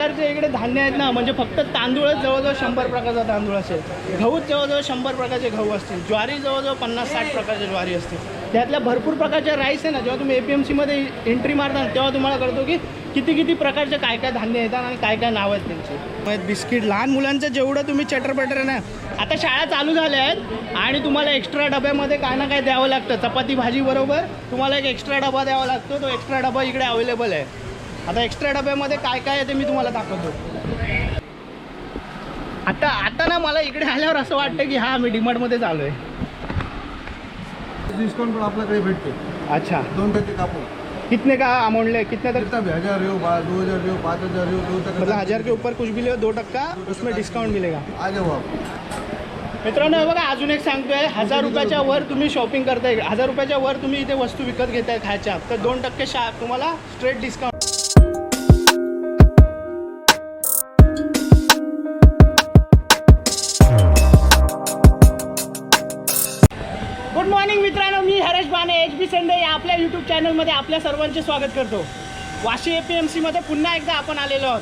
प्रकारचे इकडे धान्य आहेत ना म्हणजे फक्त तांदूळच जवळजवळ शंभर प्रकारचा तांदूळ असेल. गहूच जवळजवळ शंभर प्रकारचे गहू असतील. ज्वारी जवळजवळ पन्नास साठ प्रकारचे ज्वारी असतील. त्यातल्या भरपूर प्रकारच्या राईस आहे ना जेव्हा तुम्ही ए पी एम सीमध्ये एंट्री मारता तेव्हा तुम्हाला कळतो की किती किती प्रकारचे काय काय धान्य येतात आणि काय काय नावं आहेत त्यांचे. बिस्किट लहान मुलांचं जेवढं तुम्ही चटरपटर ना आता शाळा चालू झाल्या आहेत आणि तुम्हाला एक्स्ट्रा डब्यामध्ये काय ना काय द्यावं लागतं. चपाती भाजी बरोबर तुम्हाला एक एक्स्ट्रा डबा द्यावा लागतो तो एक्स्ट्रा डबा इकडे अवेलेबल आहे. आता एक्स्ट्रा डब्यामध्ये काय काय आहे ते मी तुम्हाला दाखवतो. आता आता ना मला इकडे आल्यावर असं वाटतं की हा मी डीमार्टमध्येच आलो आहे डिस्काउंट पण आपल्याकडे भेटते. अच्छा. दोन टक्के कापून. कितने का अमाउंट ले कितने तक? हजार हो दो हजार हो पाँच हजार हो दो तक मतलब हजार के ऊपर कुछ भी ले दो टक्का उसमें डिस्काउंट मिलेगा। आ जाओ आप. मित्रांनो हे बघा अजून एक सांगतोय हजार रुपयाच्या वर तुम्ही शॉपिंग करताय. हजार रुपयाच्या वर तुम्ही इथे वस्तू विकत घेताय खायच्या. तर दोन टक्के शा तुम्हाला स्ट्रेट डिस्काउंट संडे या आपल्या यूट्यूब चॅनलमध्ये आपल्या सर्वांचे स्वागत करतो. वाशी ए पी एम सीमध्ये पुन्हा एकदा आपण आलेलो आहोत.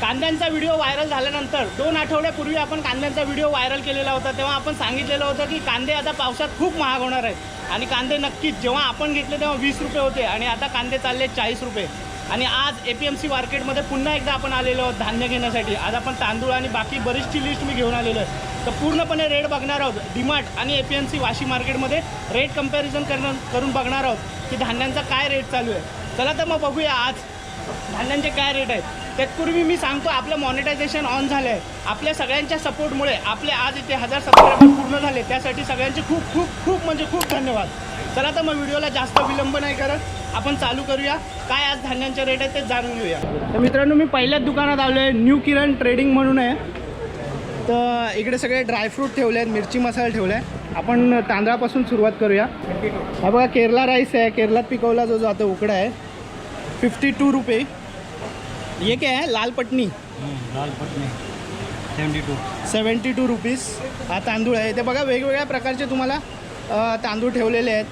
कांद्यांचा व्हिडिओ व्हायरल झाल्यानंतर दोन आठवड्यापूर्वी आपण कांद्यांचा व्हिडिओ व्हायरल केलेला होता तेव्हा आपण सांगितलेलं होतं की कांदे आता पावसात खूप महाग होणार आहेत. आणि कांदे नक्कीच जेव्हा आपण घेतले तेव्हा वीस रुपये होते आणि आता कांदे चालले चाळीस रुपये. आणि आज ए पी एम सी मार्केटमध्ये पुन्हा एकदा आपण आलेलो आहोत धान्य घेण्यासाठी. आज आपण तांदूळ आणि बाकी बरीचशी लिस्ट मी घेऊन आलेलो आहे. तर पूर्णपणे रेट बघणार आहोत. डिमार्ट आणि A P M C Vashi मार्केटमध्ये रेट कंपॅरिझन करणं करून बघणार आहोत की धान्यांचा काय रेट चालू आहे. चला तर मग बघूया आज धान्यांचे काय रेट आहेत. त्यापूर्वी मी सांगतो आपलं मॉनिटायझेशन ऑन झालं आहे आपल्या सगळ्यांच्या सपोर्टमुळे आपले आज इथे हजार सबस्क्रायबर पूर्ण झाले. त्यासाठी सगळ्यांचे खूप खूप खूप म्हणजे खूप धन्यवाद. चला तर मग व्हिडिओला जास्त विलंब नाही करत. आपण चालू करूया. काय आज धान्यांचे रेट आहेत ते जाणून घेऊया. तर मित्रांनो मी पहिल्याच दुकानात आलो आहे न्यू किरण ट्रेडिंग म्हणून आहे. तर इकडे सगळे ड्रायफ्रूट ठेवले आहेत मिरची मसाला ठेवला आहे आपण तांदळापासून सुरुवात करूया. हा बघा केरला राईस आहे. केरलात पिकवला जो जातो उकडा आहे. फिफ्टी टू रुपये. ये क्या है Lal Patni Lal Patni seventy two seventy two rupees हा तांदूळ आहे. ते बघा वेगवेगळ्या प्रकारचे तुम्हाला तांदूळ ठेवलेले आहेत.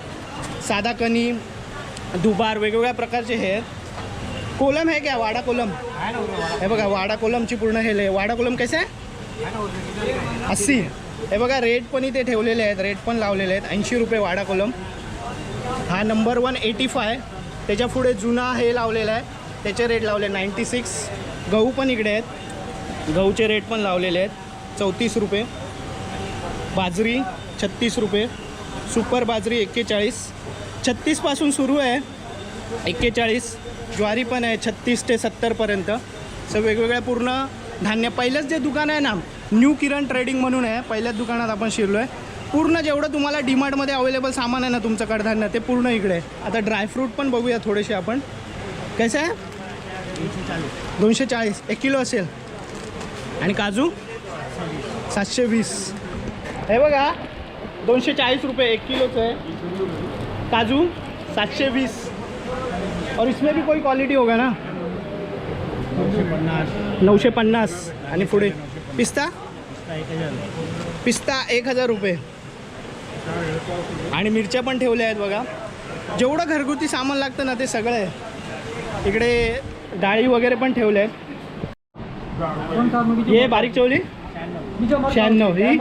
साधा कणी दुबार वेगवेगळ्या प्रकारचे हे आहेत. कोलम आहे क्या? वाडा कोलम. हे बघा वाडा कोलमची पूर्ण हे आहे वाडा कोलम कैसे आहे? अस्सी. हे बघा रेट पण इथे ठेवलेले आहेत. रेट पण लावलेले आहेत. ऐंशी रुपये वाडा कोलम हा नंबर वन एटी फाय त्याच्या पुढे जुना हे लावलेला आहे. त्याचे रेट लावले नाईंटी सिक्स गहू पण इकडे आहेत. गहूचे रेट पण लावलेले आहेत. चौतीस रुपये. बाजरी छत्तीस रुपये. सुपर बाजरी एक्केचाळीस. छत्तीसपासून सुरू आहे. एक्केचाळीस. ज्वारी पण आहे छत्तीस ते सत्तरपर्यंत सो वेगवेगळ्या पूर्ण धान्य पहिलंच जे दुकान आहे ना न्यू किरण ट्रेडिंग म्हणून आहे पहिल्याच दुकानात आपण शिरलो आहे पूर्ण जेवढं तुम्हाला डीमार्टमध्ये अवेलेबल सामान आहे ना तुमचं कडधान्य ते पूर्ण इकडे आहे. आता ड्रायफ्रूट पण बघूया थोडेसे आपण. कसं आहे? दोनशे चाळीस. एक किलो असेल. आणि काजू? सातशे वीस. हे बघा दोनशे चाळीस रुपये एक किलोचं आहे. काजू? सातशे वीस. और इसमें भी कोई क्वालिटी होगा ना? नऊशे पन्नास. आणि पुढे? पिस्ता? पिस्ता एक हजार रुपये. आणि मिरच्या पण ठेवल्या आहेत बघा. जेवढं घरगुती सामान लागतं ना ते सगळं आहे. इकडे डाळी वगैरे पण ठेवल्या आहेत. हे बारीक चवली शहाण्णव. ही?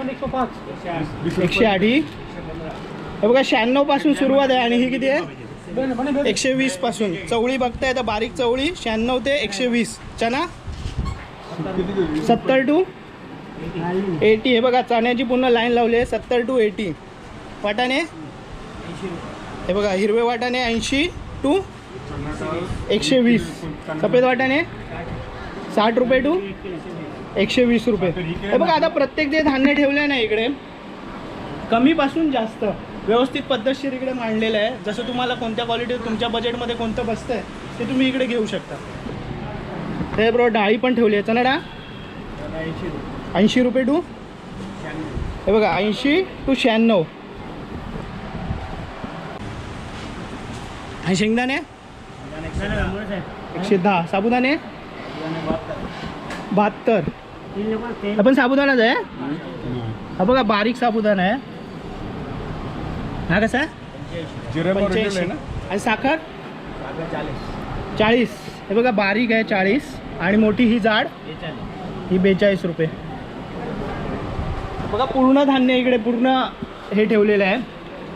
एकशे आठ ही बघा शहाण्णवपासून सुरुवात आहे. आणि ही किती आहे? एकशे वीसपासून. चवळी बघताय तर बारीक चवळी शहाण्णव ते एकशे वीस. चना? सत्तर टू? एटी. हे बघा चण्याची पूर्ण लाईन लावली आहे. सत्तर टू एटी. वाटाणे? हे बघा हिरवे वाटाणे ऐंशी टू एकशे वीस. सफेद वाटाणे? साठ रुपये टू एकशे वीस रुपये. हे बघा आता प्रत्येक जे धान्य ठेवलं आहे ना इकडे कमीपासून जास्त. व्यवस्थित पद्धतशीर इकडे मांडलेलं आहे. जसं तुम्हाला कोणत्या क्वालिटी तुमच्या बजेटमध्ये कोणतं बसतं आहे ते तुम्ही इकडे घेऊ शकता. ते बरोबर डाळी पण ठेवली आहे. चणा डाळ? ऐंशी रुपये टू हे बघा ऐंशी टू शहाण्णव. आणि शेंगदाणे? एकशे दहा. साबुदाणे? बहात्तर. आपण साबुदाणाच आहे? हा बघा बारीक साबुदाणा आहे. हा कसा? जिरे पंच्याऐंशी. आणि साखर? चाळीस. हे बघा बारीक आहे चाळीस. आणि मोठी ही जाड? ही बेचाळीस रुपये. बघा पूर्ण धान्य इकडे पूर्ण हे ठेवलेलं आहे.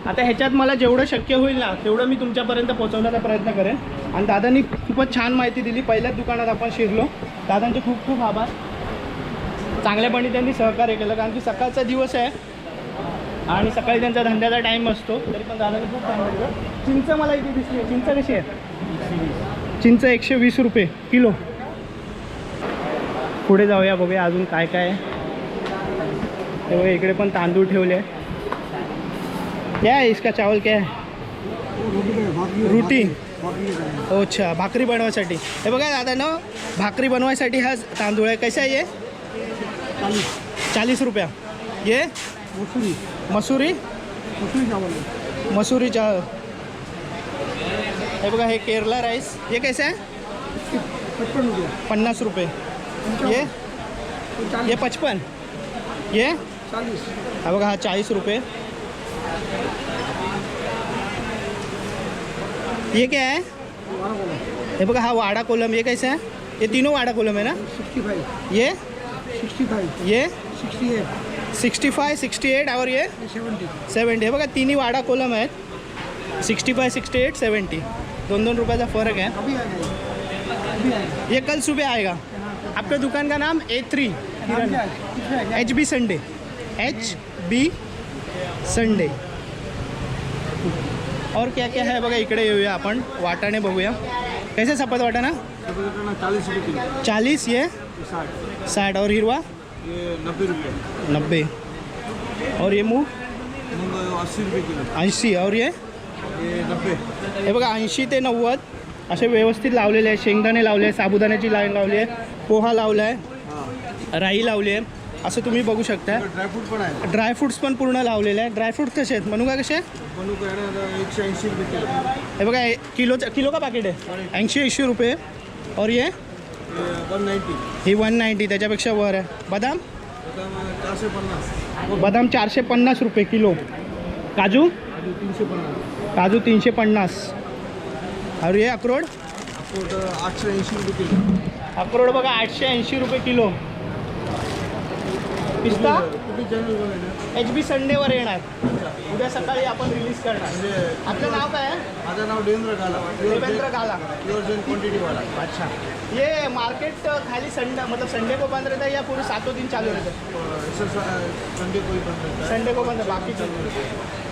आता ह्याच्यात मला जेवढं शक्य होईल ना तेवढं मी तुमच्यापर्यंत पोहोचवण्याचा प्रयत्न करेन. आणि दादांनी खूपच छान माहिती दिली. पहिल्याच दुकानात आपण शिरलो. दादांचे खूप खूप आभार. चांगल्यापणे त्यांनी सहकार्य केलं कारण की सकाळचा दिवस आहे. आणि सकाळी त्यांचा धंद्याचा टाईम असतो. तरी पण दादाने खूप सांगितलं चिंच मला इथे दिसली आहे. चिंच कशी आहे? चिंच एकशे वीस रुपये. किलो. पुढे जाऊया बघूया अजून काय काय आहे. तेव्हा इकडे पण तांदूळ ठेवले आहे. क्या है इसका चावल क्या है? रोटी. हो, अच्छा. भाकरी बनवायसाठी. हे बघा दादा ना भाकरी बनवायसाठी हा तांदूळ आहे. कसा आहे ये चालीस रुपया. ये? मसूरी. मसुरी? मसूरी चावल. मसुरी चावल हे बघा हे केरला राईस. ये कैसे आहे? पचपन रुपये. पन्नास रुपये. ये ये पचपन. ये चालीस हा बघा हा चाळीस रुपये. ये क्या है हे बघा हा वाडा कोलम. ये कैसा है ये तीनों वाडा कोलम है ना? सिक्स्टी फाइव ये सिक्स्टी फाइव ये sixty eight. Sixty five sixty eight और ये? सेवन्टी. सेवन्टी हे बघा तिन्ही वाडा कोलम आहेत. Sixty five sixty eight seventy. दोन दोन रुपयाचा फरक है अभी आ जाएगा अभी आएगा ये कल सुबह आएगा. आपका दुकान का नाम A three? H B Sunday H B Sunday और क्या क्या है? बघा इकडे येऊया आपण. वाटाणे बघूया. कैसे सपत वाटाणा? चालीस ये? साठ. और हिरवा? ये नब्बे रुपये। नब्बे। और ये मूग मूंग अस्सी रुपये किलो। ऐंशी और ये? नब्बे। हे बघा ऐंशी ते नव्वद असे व्यवस्थित लावलेले आहे. शेंगदाणे लावले आहे साबुदाण्याची लाईन लावली आहे पोहा लावला आहे राई लावली आहे. असं तुम्ही बघू शकता. ड्रायफ्रूट पण आहे. ड्रायफ्रुट्स पण पूर्ण लावलेले आहे. ड्रायफ्रूट कसे आहेत? म्हणू का कसे? एकशे ऐंशी रुपये किलो. हे बघा किलोचं किलो का पॅकेट आहे? ऐंशी ऐंशी रुपये. और ये? वन नाईन्टी ही वन नाईन्टी त्याच्यापेक्षा वर आहे बदाम चारशे पन्नास बदाम चारशे पन्नास रुपये किलो काजू तीनशे पन्नास काजू तीनशे पन्नास अरे ये अक्रोड अक्रोड आठशे ऐंशी रुपये किलो अक्रोड बघा आठशे ऐंशी रुपये किलो पिस्ता कुठे एच बी संडेवर येणार. उद्या सकाळी आपण रिलीज करणार. म्हणजे आपलं नाव काय? आहे माझं नाव देवेंद्र गाला. देवेंद्र गाला. प्युअर जैन क्वांटिटीवाला अच्छा. ये मार्केट खाली संडे मतलब संडे को बंद रहता है या पूरे सातों दिन चालू रहता है? संडे कोई बंद रहता है। संडे को बंद बाकीचे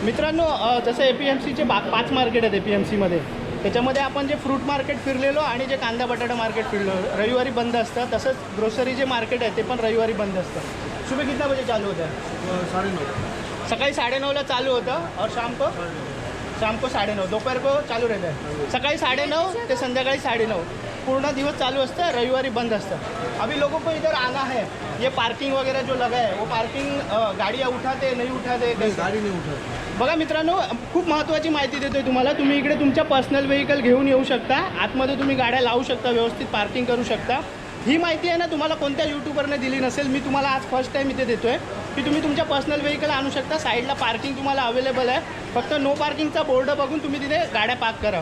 मित्रांनो अ, जसं ए पी एम सीचे बा पाच मार्केट आहेत ए पी एम सीमध्ये त्याच्यामध्ये आपण जे फ्रूट मार्केट फिरलेलो आणि जे कांदा बटाटा मार्केट फिरलो रविवारी बंद असतं. तसंच ग्रोसरी जे मार्केट आहे ते पण रविवारी बंद असतं. सुबह कितना बजे चालू होतं है? अ, साडेनऊ सकाळी साडेनऊला चालू होतं और शाम को? शाम को साडेनऊ दोपहर को चालू रहता है। सकाळी साडेनऊ ते संध्याकाळी साडेनऊ पूर्ण दिवस चालू असतं रविवारी बंद असतं. अभी लोगों को इधर आना है। ये पार्किंग वगैरह जो लगा है वो पार्किंग गाड़ियाँ उठाते नहीं उठाते? गाडी नाही उठत। बघा मित्रांनो खूप महत्त्वाची माहिती देतोय तुम्हाला. तुम्ही इकडे तुमच्या पर्सनल व्हेकल घेऊन येऊ शकता. आतमध्ये तुम्ही गाड्या लावू शकता व्यवस्थित पार्किंग करू शकता. ही माहिती आहे ना तुम्हाला कोणत्या यूट्यूबरने दिली नसेल मी तुम्हाला आज फर्स्ट टाईम इथे देतोय. की तुम्ही तुमच्या पर्सनल व्हेकल आणू शकता साईडला पार्किंग तुम्हाला अवेलेबल आहे. फक्त नो पार्किंगचा बोर्ड बघून तुम्ही तिथे गाड्या पार्क करा.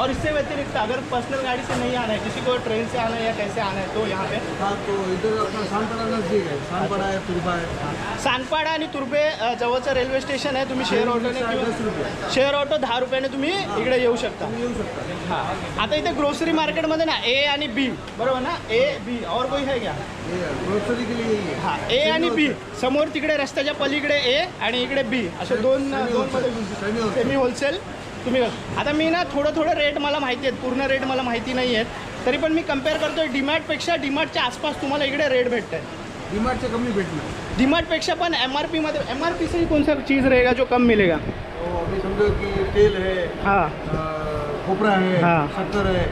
और इससे व्यतिरिक्त अगर पर्सनल गाड़ी से नहीं आना है किसी को ट्रेन से आना है या कैसे आना है तो यहाँ पे हा तो इधर अपना सानपाडा नजदीक आहे सानपाडा आहे तुरबा आहे सानपाडा आणि तुर्बे जवळचं रेल्वे स्टेशन आहे तुम्ही शेअर ऑटोने किंवा शेअर ऑटो दहा रुपयाने तुम्ही इकडे येऊ शकता. येऊ शकता. हां. आता इथे ग्रोसरी मार्केटमध्ये ना ए आणि बी बरोबर ना? ए बी और कोई है क्या? ग्रोसरी के लिए हां. ए आणि बी समोर तिकडे रस्त्याच्या पलीकडे ए आणि इकडे बी असे दोन दोन. सेमी होलसेल तुम्ही. आता मी ना थोडं थोडं रेट मला माहिती आहेत पूर्ण रेट मला माहिती नाही आहेत. तरी पण मी कंपेअर करतोय डीमार्टपेक्षा डीमार्टच्या आसपास तुम्हाला इकडे रेट भेटत आहे डिमार्टचे कमी भेटणार. डीमार्टपेक्षा पण एम आर पीमध्ये एम आर पी से ही कौन सा चीज़ रहेगा जो कम मिलेगा? अभी समझो कि तेल है हाँ. अ, खोपरा है हाँ. शक्कर है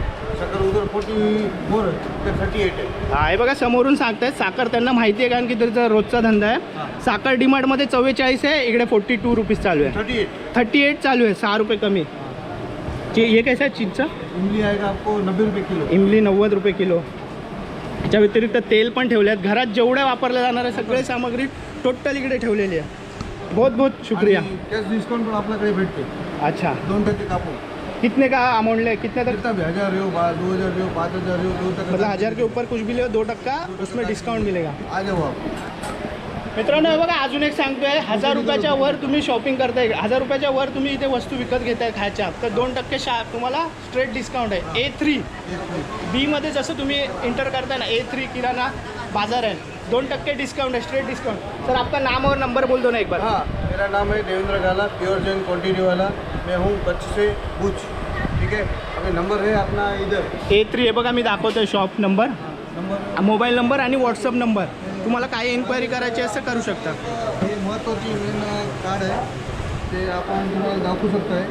उधर फोर्टी फोर है थर्टी एट है हा हे बघा समोरून सांगतायत. साखर त्यांना माहिती आहे कारण की त्याचा रोजचा धंदा आहे. साखर डिमार्टमध्ये चव्वेचाळीस आहे इकडे फोर्टी टू रुपीज चालू आहे. Thirty eight. थर्टी एट चालू आहे सहा रुपये कमी. ची ये कैसा आहे चीजचा इमली आएगा आपको? नब्बे रुपये किलो. इमली नव्वद रुपये किलो. याच्या व्यतिरिक्त तेल पण ठेवले आहेत घरात जेवढ्या वापरल्या जाणाऱ्या सगळे सामग्री टोटल इकडे ठेवलेली आहे. बहुत बहुत शुक्रिया कॅश डिस्काउंट पण आपल्याकडे भेटते. अच्छा. दोन टक्के कापून. कितने का अमाउंट ले कितने तक? कितना भी हज़ार हो दो हज़ार हो पाँच हज़ार हो दो तक मतलब हजार के ऊपर कुछ भी ले दो टक्का उसमें डिस्काउंट मिलेगा। आ जाओ आप। मित्रांनो बघा अजून एक सांगतोय हजार रुपयाच्या वर तुम्ही शॉपिंग करताय. हजार रुपयाच्या वर तुम्ही इथे वस्तू विकत घेताय खायच्या. तर दोन टक्के शा तुम्हाला स्ट्रेट डिस्काउंट आहे. ए थ्री बीमध्ये जसं तुम्ही इंटर करताय ना ए थ्री किराणा बाजार आहे. दोन टक्के डिस्काउंट है स्ट्रेट डिस्काउंट सर आपका नाम और नंबर बोल दो ना एक बार. हाँ. मेरा नाम है देवेंद्र गाला प्योर जैन क्वान्टिटी वाला। मैं हूँ कच्छ से भुज ठीक है? अभी नंबर है अपना इधर। ए थ्री हे बघा मी दाखवतोय shop number number mobile number आणि व्हॉट्सअप नंबर तुम्हाला काही इन्क्वायरी करायची असेल करू शकता. हे महत्त्वाची मेन कार्ड आहे. ते आपण तुम्हाला दाखवू शकतो आहे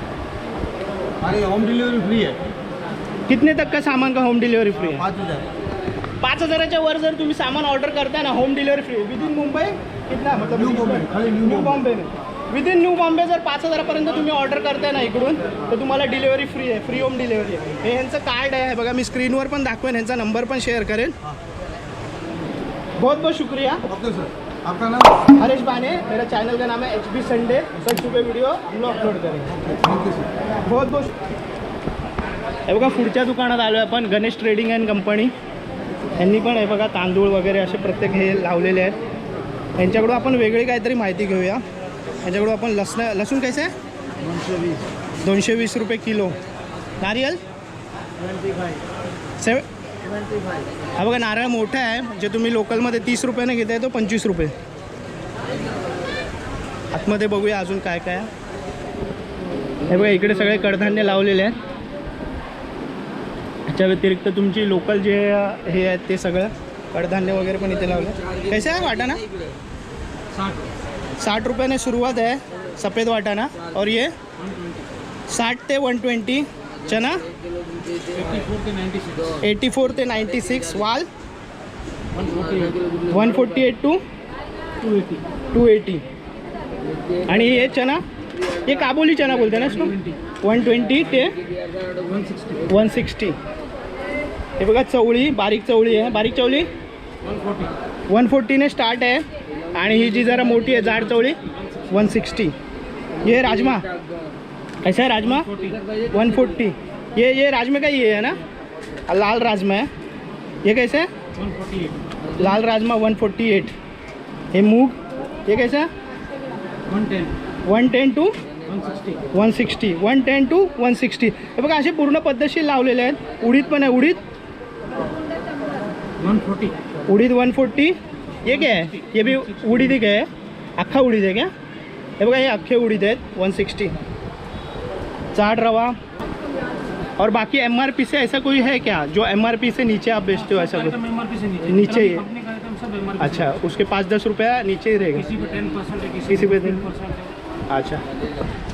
आणि होम डिलिव्हरी फ्री आहे. कितने तक का सामान का होम डिलिव्हरी फ्री आहे? पाच हजार. पाच हजाराच्या वर जर तुम्ही सामान ऑर्डर करताय ना home delivery free within Mumbai कितना? मतलब न्यू बॉम्बे, खाली New Bombay within New Bombay जर पाच हजारापर्यंत तुम्ही ऑर्डर करताय ना इकडून तर तुम्हाला डिलिव्हरी फ्री आहे. फ्री होम डिलिव्हरी आहे. हे यांचं कार्ड आहे. बघा मी स्क्रीनवर पण दाखवेन. यांचा नंबर पण शेअर करेन. बहुत बहुत शुक्रिया. ओके सर आपका नाम? हरेश बाने. मेरा चैनल का नाम है एच बी संडे वीडियो हम लोग अपलोड करेंगे. सर बहुत बहुत हे बघा पुढच्या दुकानात आलो आहे आपण. गणेश ट्रेडिंग अँड कंपनी यांनी पण हे बघा तांदूळ वगैरे असे प्रत्येक हे लावलेले आहेत. यांच्याकडून आपण वेगळी काहीतरी माहिती घेऊया. यांच्याकडून आपण लसण लसूण कैसे? आहे दोनशे वीस दोनशे वीस रुपये किलो. नारियल? ट्वेंटी फाय सेव ट्वेंटी फाय हा बघा नारळ मोठा आहे. जे तुम्ही लोकलमध्ये तीस रुपयाने घेताय तो पंचवीस रुपये. आतमध्ये बघूया अजून काय काय आहे. हे बघा इकडे सगळे कडधान्य लावलेले आहेत. ह्याच्या व्यतिरिक्त तुमची लोकल जे हे आहेत ते सगळं कडधान्य वगैरे पण इथे लावलं. कसे आहे वाटाणा साठ रुपयाने सुरुवात आहे सफेद वाटाणा और ये? साठ ते वन ट्वेंटी चना? एटी फोर ते नाईन्टी सिक्स वाल? One forty eight to two eighty आणि हे चना? हे काबुली चना बोलते ना वन ट्वेंटी ते वन सिक्स्टी हे बघा चवळी बारीक चवळी आहे. बारीक चवळी? वन फोर्टीने स्टार्ट आहे. आणि ही जी जरा मोठी आहे जाड चवळी वन सिक्स्टी ये राजमा. कैसा है राजमा? वन फोर्टी ये ये राजमे का ये है ना? लाल राजमा है ये कैसे है लाल राजमा वन फोर्टी एट हे मूग. ये कैसा one ten to one sixty one ten to one sixty हे बघा असे पूर्ण पद्धतशीर लावलेले आहेत. उडीद पण आहे उडीद. उडीद वन फोर्टी? ये क्या है? ये भी उडीद ही क्या है? अख्खा उडीद है क्या? हे बघा हे अख्खे उडीद आहेत वन सिक्स्टी। चाट रवा। और बाकी एम आर पी से ऐसा कोई है क्या? जो एम आर पी से नीचे आप बेचते हो ऐसा कुछ? नीचे। नीचे ही अच्छा उसके पाच दस रुपया नीचे ही रहेगा। किसी पे टेन परसेंट किसी पे 10 10% अच्छा.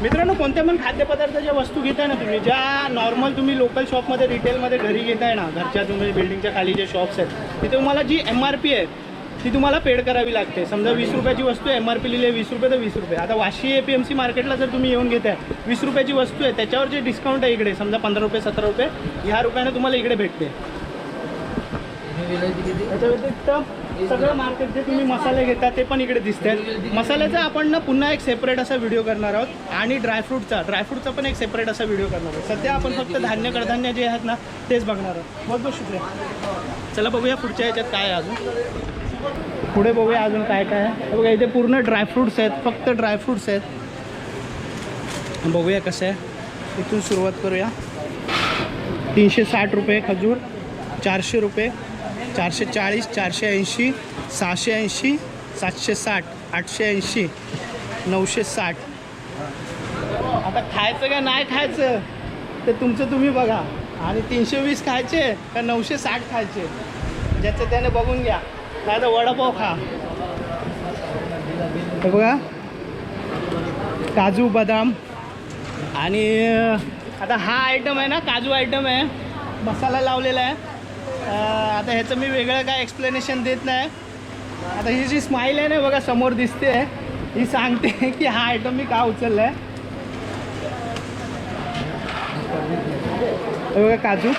मित्रांनो कोणत्या पण खाद्यपदार्थाच्या वस्तू घेताय ना तुम्ही ज्या नॉर्मल तुम्ही लोकल शॉपमध्ये रिटेलमध्ये घरी घेताय ना घरच्या तुम्ही बिल्डिंगच्या खाली जे शॉप्स आहेत तिथे तुम्हाला जी एम आर पी आहे ती तुम्हाला पेड करावी लागते. समजा वीस रुपयाची वस्तू एम आर पी लिहिली आहे वीस रुपये तर वीस रुपये. आता Vashi A P M C मार्केटला जर तुम्ही येऊन घेताय वीस रुपयाची वस्तू आहे त्याच्यावर जे डिस्काउंट आहे इकडे समजा पंधरा रुपये सतरा रुपये ह्या रुपयाने तुम्हाला इकडे भेटते. त्याच्या व्यतिरिक्त सगळं मार्केट जे तुम्ही मसाले घेता ते पण इकडे दिसत आहेत. मसाल्याचा आपण ना पुन्हा एक सेपरेट असा व्हिडिओ करणार आहोत. आणि ड्रायफ्रूटचा ड्रायफ्रूटचा पण एक सेपरेट असा व्हिडिओ करणार आहोत. सध्या आपण फक्त धान्य कडधान्य जे आहेत ना तेच बघणार आहोत. बहुत बहुत शुक्रिया. चला बघूया पुढच्या ह्याच्यात काय अजून. पुढे बघूया अजून काय काय आहे. बघा इथे पूर्ण ड्रायफ्रूट्स आहेत. फक्त ड्रायफ्रूट्स आहेत. बघूया कसं आहे. इथून सुरुवात करूया. तीनशे साठ रुपये खजूर चारशे रुपये चारशे चाळीस चारशे ऐंशी सहाशे ऐंशी सातशे साठ आठशे ऐंशी नऊशे साठ आता खायचं का नाही खायचं? ते तुमचं तुम्ही बघा. आणि तीनशे वीस खायचे का नऊशे साठ खायचे? ज्याचं त्याने बघून घ्या. नाही तर वडापाव खा. हे बघा. काजू बदाम. आणि आता हा आयटम आहे ना काजू आयटम आहे. मसाला लावलेला आहे. आता ह्याचं मी वेगळं काय एक्सप्लेनेशन देत नाही. आता ही जी स्माईल आहे ना बघा समोर दिसते. ही सांगते की हा आयटम मी का उचलला आहे बघा काजू.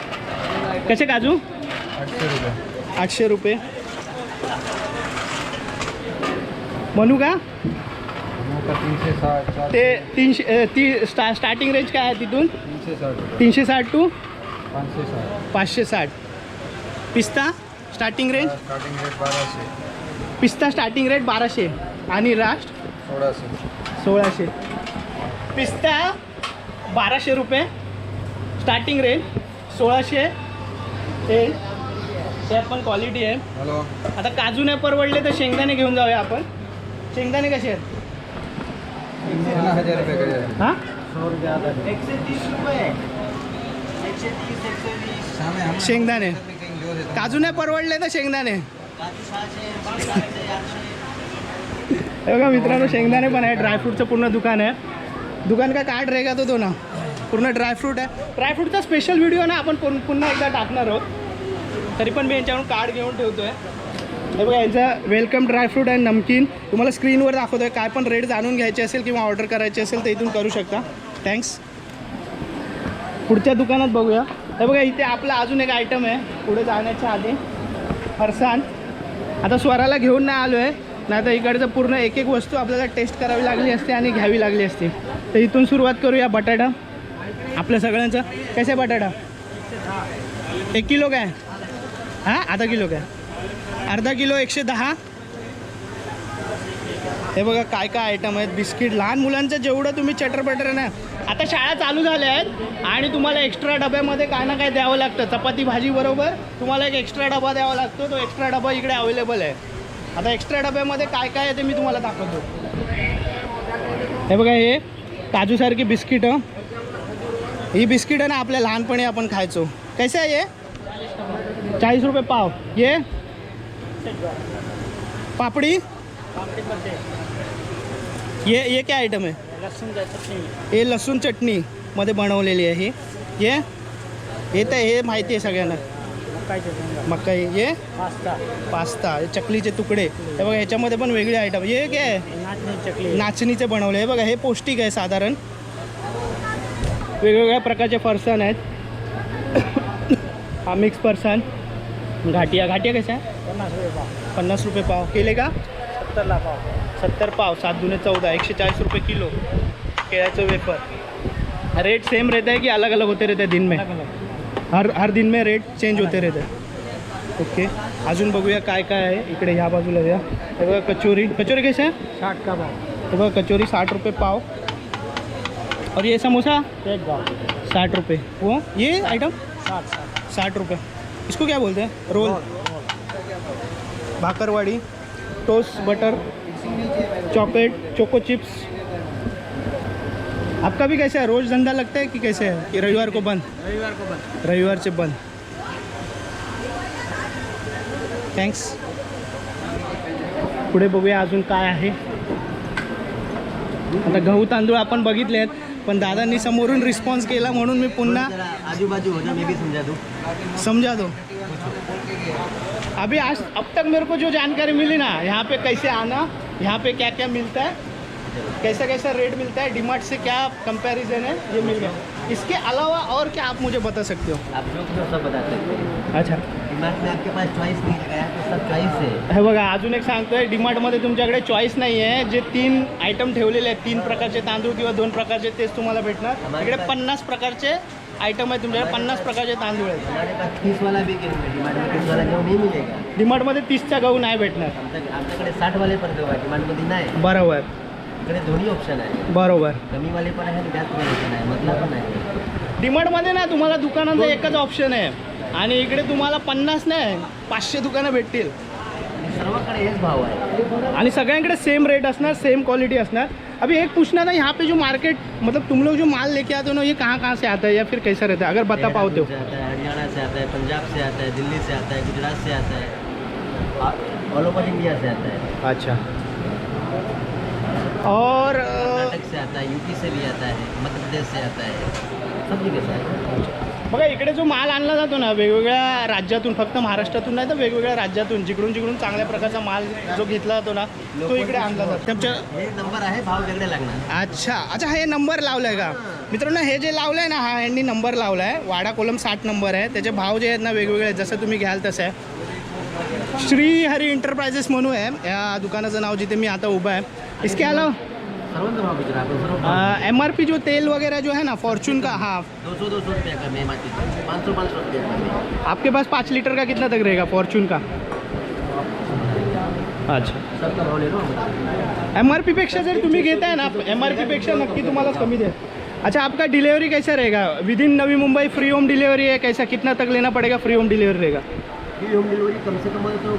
कसे काजू? आठशे रुपये. म्हणू का? ते तीनशे ती स्टा स्टार्टिंग रेंज काय आहे तिथून? तीनशे साठ. तीनशे साठ टू? पाचशे साठ. पाचशे साठ. पिस्ता स्टार्टिंग रेंज स्टार्टिंग रेट बाराशे. पिस्ता स्टार्टिंग रेट बाराशे. आणि रास्ट सोळाशे. सोळाशे. पिस्ता बाराशे रुपये. स्टार्टिंग रेंज सोळाशे. हे त्यात पण क्वालिटी आहे. हॅलो आता काजू नाही परवडले तर शेंगदाणे घेऊन जाऊया आपण. शेंगदाणे कसे आहेत? हजार रुपये हां? रुपये. एकशे तीस रुपये सामने शेंगदाणे. काजू नाही परवडले तर शेंगदाणे? बघा मित्रांनो शेंगदाणे पण आहे. ड्रायफ्रूटचं पूर्ण दुकान आहे. दुकान का कार्ड रेगा तो तो ना पूर्ण ड्रायफ्रूट आहे. ड्रायफ्रूटचा स्पेशल व्हिडिओ ना आपण पुन्हा एकदा टाकणार आहोत. तरी पण मी यांच्याकडून कार्ड घेऊन ठेवतो आहे हे बघा यांचा वेलकम ड्रायफ्रूट आहे नमकीन. तुम्हाला स्क्रीनवर दाखवतो आहे काय पण रेट जाणून घ्यायचे असेल किंवा ऑर्डर करायची असेल तर इथून करू शकता. थँक्स पुढच्या दुकानात बघूया. तर बघा इथे आपला अजून एक आयटम आहे. पुढे जाण्याच्या आधी. फरसाण आता स्वराला घेऊन नाही आलो आहे नाही तर इकडचं पूर्ण एक एक वस्तू आपल्याला टेस्ट करावी लागली असते आणि घ्यावी लागली असते. तर इथून सुरुवात करूया बटाटा. आपल्या सगळ्यांचं. कसे बटाटा? एक किलो काय? हां? अर्धा किलो काय? अर्धा किलो एकशे दहा. हे बघा काय काय आयटम आहेत. बिस्किट लहान मुलांचं जेवढं तुम्ही चटर ना आता शाळा चालू झाल्या आहेत आणि तुम्हाला एक्स्ट्रा डब्यामध्ये काय ना काय द्यावं लागतं. चपाती भाजी बरोबर. तुम्हाला एक एक्स्ट्रा डबा द्यावा लागतो. तो एक्स्ट्रा डबा इकडे अवेलेबल आहे. आता एक्स्ट्रा डब्यामध्ये काय काय आहे ते मी तुम्हाला दाखवतो. हे बघा हे काजूसारखी बिस्किटं ही बिस्किट आहे ना आपल्या लहानपणी आपण खायचो. कैसे आहे हे? चाळीस रुपये पाव. ये? पापड़ी? ये ये क्या आइटम है हे लसूण चटणी मध्ये बनवलेली आहे. ही ये. हे तर हे माहिती आहे सगळ्यांना. मकाई ये. पास्ता. हे चकलीचे तुकडे. हे बघा ह्याच्यामध्ये पण वेगळे आयटम हे काय आहे नाचणीचे बनवले. हे बघा हे पौष्टिक आहे साधारण. वेगवेगळ्या प्रकारचे फरसाण आहेत. हा मिक्स फरसाण घाटिया. घाटिया कशा आहे? पन्नास रुपये पाव. केले का? सत्तरला पाव. सत्तर पाव सात दुने चौदा एकशे चाळीस रुपये किलो केळ्याचं वेफर. रेट सेम रहता है कि अलग अलग होते रहते हैं दिन में? हर हर दिन में रेट चेंज होते रहते. हैं ओके अजून बघूया काय काय आहे. इकडे ह्या बाजूला या. हे बघा कचोरी. कचोरी कैसे आहे? साठ का भाव? हे बघा कचोरी साठ रुपये पाव. और ये समोसा? एक भाव. साठ रुपये. वो ये आइटम साठ साठ. रुपये. इसको क्या बोलते हैं? Roll. Bhakarwadi. Toast butter chocolate choco chips आपका भी कैसा है? रोज़ धंधा लगता है कि कैसे है? कि रविवार को बंद? रविवार को बंद। रविवार से बंद। थँक्स पुढे बघूया अजून काय आहे. आता गहू तांदूळ आपण बघितले आहेत पण दादांनी समोरून रिस्पॉन्स केला म्हणून मी पुन्हा आजू बाजू हो जाओ मैं भी समझा दूँ समझा दो अभी आज अब तक मेरे को जो जानकारी मिली ना यहाँ पे कैसे आना यहाँ पे क्या क्या मिलता है कैसा कैसा रेट मिलता है डिमार्ट से क्या कंपैरिजन है ये मिल गया। इसके अलावा और क्या आप मुझे बता सकते हो? आप जो जो सब बता सकते हैं। अच्छा। दिमाग में आपके पास चॉइस नहीं लगाया तो सब चॉइस है। हे बघा अजून एक सांगतोय डीमार्टमध्ये तुमच्याकडे चॉईस नाही आहे जे तीन आयटम ठेवलेले आहेत तीन प्रकारचे तांदूळ किंवा दोन प्रकारचे तेच तुम्हाला भेटणार. इकडे पन्नास प्रकारचे आयटम आहेत तुमच्याकडे पन्नास प्रकारचे तांदूळ आहेत. हमारे पास तीस वाला भी गेहूँ है डिमांड में तीस वाला गेहूँ नहीं मिलेगा डीमार्टमध्ये तीसचा गहू नाही भेटणार. आमच्या आमच्याकडे साठ वाले पण गहू आहे डिमांडमध्ये नाही. बरोबर. इकडे दोन्ही ऑप्शन आहे. बरोबर. कमी वाले पण आहे आणि पण आहे मधला पण आहे. डीमार्टमध्ये ना तुम्हाला दुकानाचा एकच ऑप्शन आहे. आणि इकडे तुम्हाला पन्नास नाही पाचशे दुकानं भेटतील. सर्वकडे हेच भाव आहे आणि सगळ्यांकडे सेम रेट असणार सेम क्वालिटी असणार अभी एक पूछना था यहाँ पे जो मार्केट मतलब तुम लोग जो माल लेके आते हो ना ये कहाँ कहाँ से आता है या फिर कैसा रहता है अगर बता पाओ तो है हरियाणा से आता है पंजाब से आता है दिल्ली से आता है गुजरात से आता है ऑल ओवर इंडिया से आता है अच्छा और कर्नाटक से आता है यूपी से भी आता है मध्य प्रदेश से आता है सब जगह से आता है बघा इकडे जो माल आणला जातो ना वेगवेगळ्या राज्यातून फक्त महाराष्ट्रातून नाही तर वेगवेगळ्या राज्यातून जिकडून जिकडून चांगल्या प्रकारचा माल जो घेतला जातो ना तो इकडे आणला जातो. तुमच्या हे नंबर आहे भाव वेगळे लागणार. अच्छा. अच्छा हे नंबर लावलाय का? मित्रांनो हे जे लावलंय ना हा यांनी नंबर लावलाय. वाडा कोलम साठ नंबर आहे. त्याचे भाव जे आहेत ना वेगवेगळे आहेत. जसं तुम्ही घ्याल तसं आहे. श्री हरी इंटरप्राइजेस म्हणून आहे. या दुकानाचं नाव जिथे मी आता उभं आहे. इसके अलावा एम आर पी जो तेल वगैरह जो है ना फॉर्चून का हाँ। दो सौ दो सौ रुपये का मैं पाँच सौ पाँच सौ रुपये आपके पास पाँच लीटर का कितना तक रहेगा फॉर्चून का? अच्छा। एम आर पी पेक्षा जर तुम्ही घेताय ना? एम आर पी पेक्षा नक्की तुम्हाला कमी दे। अच्छा आपका डिलीवरी कैसा रहेगा? With in Navi Mumbai free home delivery है कैसा कितना तक लेना पड़ेगा? फ्री होम डिलीवरी रहेगा। फ्री होम डिलीवरी कम से कम तो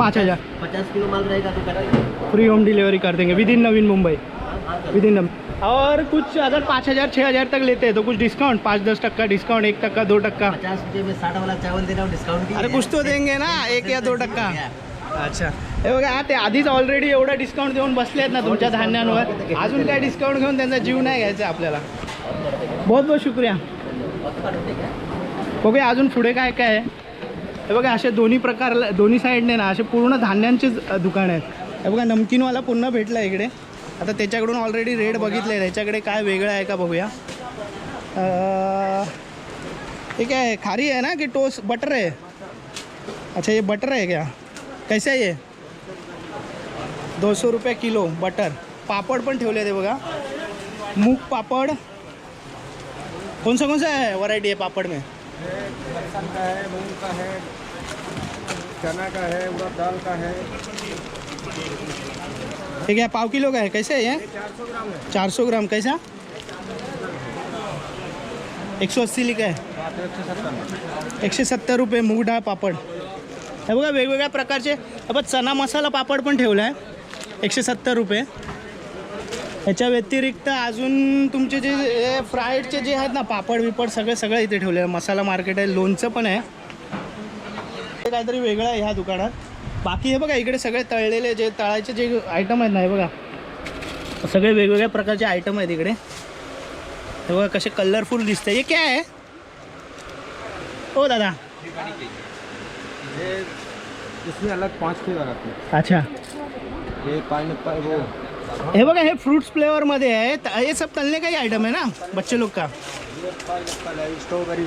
पाँच हज़ार. पचास किलो माल रहेगा तो करेंगे फ्री होम डिलीवरी कर देंगे within Navi Mumbai. Within और कुछ अगर पाँच हज़ार छः हज़ार तक लेते हैं तो कुछ डिस्काउंट पाँच दस टक्का डिस्काउंट एक टक्का दो टक्का. पचास रुपये में साठ वाला चावल दे रहा हूँ डिस्काउंट अरे। कुछ तो देंगे ना एक या दो टक्का. अच्छा. हे बघा ते आधीच ऑलरेडी एवढा डिस्काउंट देऊन बसले आहेत ना तुमच्या धान्यांवर. अजून काय डिस्काउंट घेऊन त्यांचा जीव नाही घ्यायचा आपल्याला. बहुत बहुत शुक्रिया बघूया अजून पुढे काय काय आहे. हे बघा असे दोन्ही प्रकार दोन्ही साईडने ना असे पूर्ण धान्यांचेच दुकान आहेत. हे बघा नमकीनवाला पुन्हा भेटला इकडे. आता त्याच्याकडून ऑलरेडी रेट बघितले त्याच्याकडे काय वेगळं आहे का बघूया. हे काय आहे? खारी आहे ना की टोस्ट बटर आहे? अच्छा ये बटर है क्या कैसा है? ये दो सौ रुपये किलो बटर. पापड पण ठेवले ते बघा. मूग पापड. कौन सा कौन सा है वैरायटी है पापड़ में? लहसुन का है मूंग का है चना का है उड़द दाल का है। ये क्या पाव किलो का है? कैसे है ये? चार सौ ग्राम है। कैसा? एक सौ अस्सी लिखा है। एक सौ सत्तर। एकशे सत्तर रुपये मूग डाळ पापड। हे बघा वेगवेगळ्या प्रकारचे हे बघ चना मसाला पापड पण ठेवला आहे. एकशे सत्तर रुपये. ह्याच्या व्यतिरिक्त अजून तुमचे जे हे फ्राईडचे जे आहेत ना पापड बिपड सगळे सगळं इथे ठेवले आहे मसाला मार्केट आहे लोणचं पण आहे. हे काहीतरी वेगळं आहे ह्या दुकानात. बाकी हे बघा इकडे सगळे तळलेले जे तळायचे जे आयटम आहेत ना हे बघा. सगळे वेगवेगळ्या प्रकारचे आयटम आहेत इकडे. हे बघा कसे कलरफुल दिसते हे काय आहे? ओ दादा. इसमें अलग पाँच हैं। अच्छा. ये पाइन वो हे बघा हे फ्रूट्स फ्लेवरमध्ये आहे त- हे सब तलने का ही आयटम है ना बच्चे लोग का?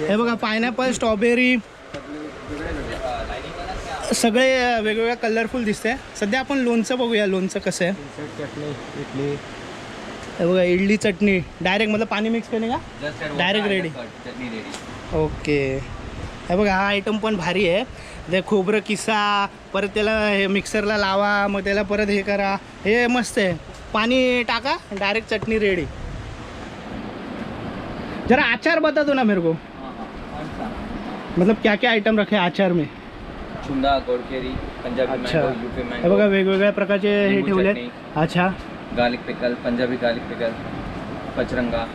है बघा पायनॅपल स्ट्रॉबेरी सगळे वेगवेगळ्या कलरफुल दिसते. सध्या आपण लोणचं बघूया लोणचं कसं आहे. हे बघा इडली चटणी. डायरेक्ट मतलब पाणी मिक्स करणे का? Direct ready okay. हे बघा हा आयटम पण भारी आहे. ते खोबरं किसा परत त्याला हे मिक्सरला लावा मग त्याला परत हे करा. हे मस्त आहे. पाणी टाका डायरेक्ट चटणी रेडी जरा आचार बता दो ना मेरे को मतलब क्या क्या आइटम रखे आचार में? चुंदा गोडकेरी पंजाबी अच्छा. हे बघा वेगवेगळ्या प्रकारचे हे चटणी. अच्छा. Garlic pickle Punjabi garlic pickle Pachranga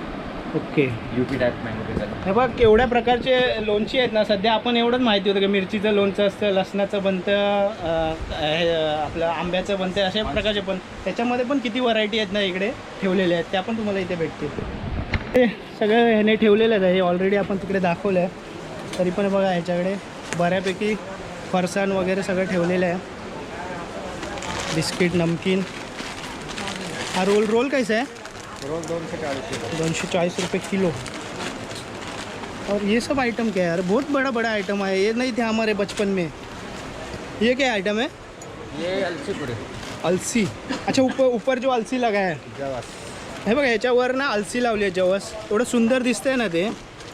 okay. UP type mango हे बघ केवढ्या प्रकारचे लोणची आहेत ना सध्या आपण एवढंच माहिती होतं की मिरचीचं लोणचं असतं लसणाचं बनतं अं, हे अं, आपलं आंब्याचं बनतं अशा प्रकारचे पण. त्याच्यामध्ये पण किती व्हरायटी आहेत ना इकडे ठेवलेल्या आहेत त्या पण तुम्हाला इथे भेटतील. ते सगळं ह्याने ठेवलेलं आहे हे ऑलरेडी आपण तिकडे दाखवलं आहे. तरी पण बघा ह्याच्याकडे बऱ्यापैकी फरसाण वगैरे सगळं ठेवलेलं आहे. बिस्किट नमकीन. हा रोल रोल कैसा है? रोज दोन से चालीस दोनशे चालीस रुपये किलो। और ये सब आइटम क्या है यार? बहुत बड़ा बड़ा आइटम है। ये नहीं थे हमारे बचपन में। ये क्या आइटम है? ये अलसी पूरी अलसी। अच्छा ऊपर ऊपर जो अलसी लगा है। जवास। हे बघा ना अलसी लावली आहे जवस. एवढं सुंदर दिसतंय ना ते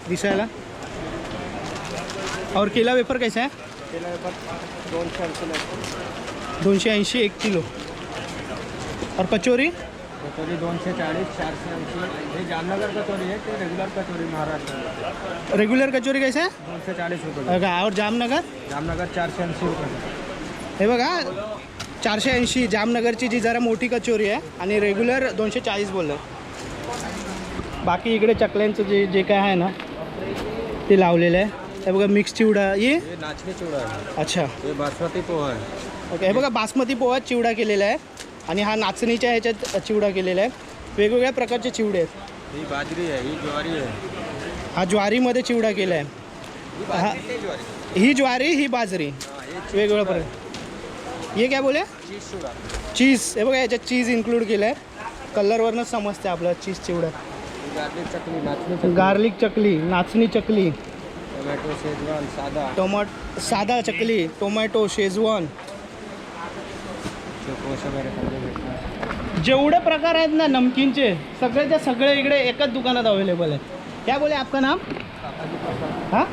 दिसायला. और केला वेफर कैसा आहे केला दोन से ऐंशी दोनशे ऐंशी एक किलो. और कचोरी? कचोरी दोन से चाळीस चारशे ऐंशी. हे जामनगर कचोरी आहे ते रेग्युलर कचोरी महाराष्ट्र. रेगुलर कचोरी कैसा आहे? दोन से चाळीस रुपये. बघा और जामनगर? जामनगर चारशे ऐंशी रुपये. हे बघा चारशे ऐंशी जामनगरची जी जरा मोठी कचोरी आहे आणि रेग्युलर दोनशे चाळीस बोललं. बाकी इकडे चकल्यांचं जे जे काय आहे ना ते लावलेलं आहे. हे बघा मिक्स चिवडा. ये? हे नाचणी चिवडा आहे. अच्छा. हे बासमती पोहा आहे. ओके हे बघा बासमती पोहा चिवडा केलेला आहे. आणि हा नाचणीच्या ह्याच्यात चिवडा केलेला आहे. वेगवेगळ्या प्रकारचे चिवडे आहेत. ही बाजरी आहे ही ज्वारी आहे. हा ज्वारीमध्ये चिवडा केला आहे ही हा. बाजरी ज्वारी. ही ज्वारी ही बाजरी. हा, हे वेगवेगळ्या प्रकार ये काय बोले चीज हे बघा याच्यात चीज इन्क्लूड केलं आहे कलरवरनंच समजते आपलं चीज चिवडा. ही गार्लिक चटणी नाचणी चटणी गार्लिक चकली नाचणी चकली. टोमॅटो शेजवान साधा. टोमॅट साधा चकली टोमॅटो शेजवान चोकोस वगैरे खाल्ले भेटणार जेवढे प्रकार आहेत ना नमकीनचे सगळेच्या सगळे इकडे एकच दुकानात अवेलेबल आहेत. क्या बोले आपका नाम? हां?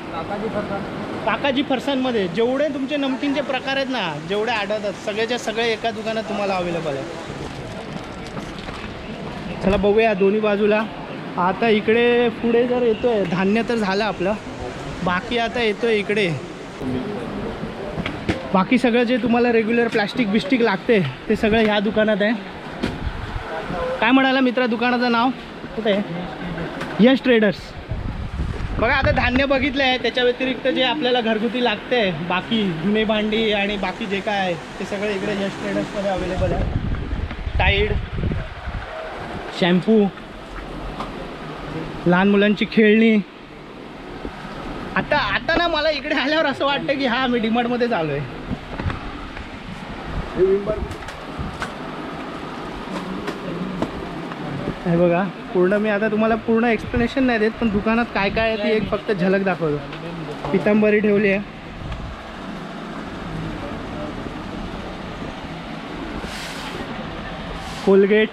काकाजी फरसांमध्ये जेवढे तुमचे नमकीनचे प्रकार आहेत ना जेवढे आढळतात सगळेच्या सगळे एका दुकानात तुम्हाला अवेलेबल आहे चला बघूया दोन्ही बाजूला. आता इकडे पुढे जर येतोय धान्य तर झालं आपलं. बाकी आता येतोय इकडे. बाकी सगळं जे तुम्हाला रेग्युलर प्लास्टिक बिस्टिक लागते ते सगळं ह्या दुकानात आहे. काय म्हणाला मित्रा दुकानाचं नाव? कुठे? आहे यश ट्रेडर्स बघा आता धान्य बघितलं आहे त्याच्या व्यतिरिक्त जे आपल्याला घरगुती लागते बाकी जुने भांडी आणि बाकी जे काय आहे ते सगळं इकडे यश ट्रेडर्समध्ये अवेलेबल आहे. टाईड शॅम्पू लहान मुलांची खेळणी. आता आता ना मला इकडे आल्यावर असं वाटतं की हा मी डीमार्टमध्येच आलो आहे हे बघा पूर्ण मी आता तुम्हाला पूर्ण एक्सप्लेनेशन नाही देत पण दुकानात काय काय आहे ती एक फक्त झलक दाखवतो. पितांबरी ठेवली आहे. कोलगेट.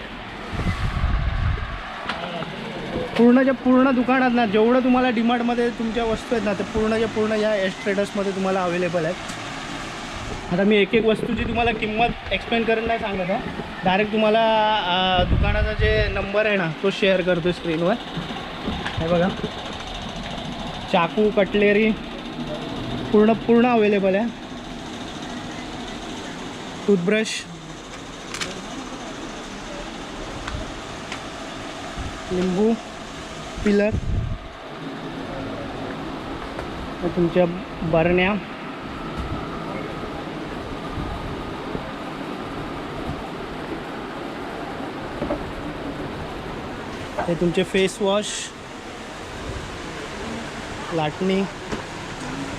पूर्णच्या पूर्ण दुकानात ना जेवढं तुम्हाला डिमांडमध्ये तुमच्या वस्तू आहेत ना ते पूर्णच्या पूर्ण या एस ट्रेडर्समध्ये तुम्हाला अवेलेबल आहेत. आता मी एक एक वस्तूची तुम्हाला किंमत एक्सप्लेन करून नाही सांगत आहे. डायरेक्ट तुम्हाला दुकानाचा जे नंबर आहे ना तो शेअर करतो स्क्रीनवर हे बघा. चाकू कटलेरी पूर्ण पूर्ण अवेलेबल आहे. टूथब्रश लिंबू पिलर तुमच्या बरण्या. हे तुमचे फेस वॉश लाटणी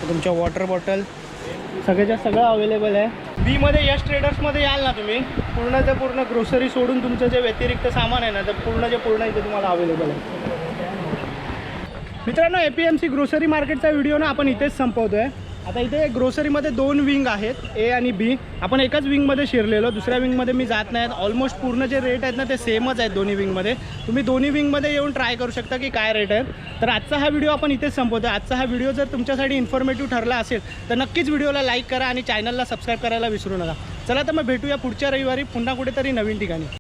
तुमच्या वॉटर बॉटल सगळ्याच्या सगळं अवेलेबल आहे. बीमध्ये यश ट्रेडर्समध्ये याल ना तुम्ही? पूर्णचं पूर्ण ग्रोसरी सोडून तुमचं जे व्यतिरिक्त सामान आहे ना तर पूर्णचे पूर्ण इथे तुम्हाला अवेलेबल आहे. मित्रांनो A P M C grocery मार्केटचा व्हिडिओ ना आपण इथेच संपवतो आहे आता इथे ग्रोसरीमध्ये दोन विंग आहेत ए आणि बी आपण एकाच विंगमध्ये शिरलेलो दुसऱ्या विंगमध्ये मी जात नाही. ऑलमोस्ट पूर्ण जे रेट आहेत ना ते सेमच आहेत दोन्ही विंगमध्ये तुम्ही दोन्ही विंगमध्ये येऊन ट्राय करू शकता की काय रेट आहेत तर आजचा हा व्हिडिओ आपण इथेच संपवतो आजचा हा व्हिडिओ जर तुमच्यासाठी इन्फॉर्मेटिव्ह ठरला असेल तर नक्कीच व्हिडिओला लाईक करा आणि चॅनलला सबस्क्राईब करायला विसरू नका. चला तर मग भेटूया पुढच्या रविवारी पुन्हा कुठेतरी नवीन ठिकाणी.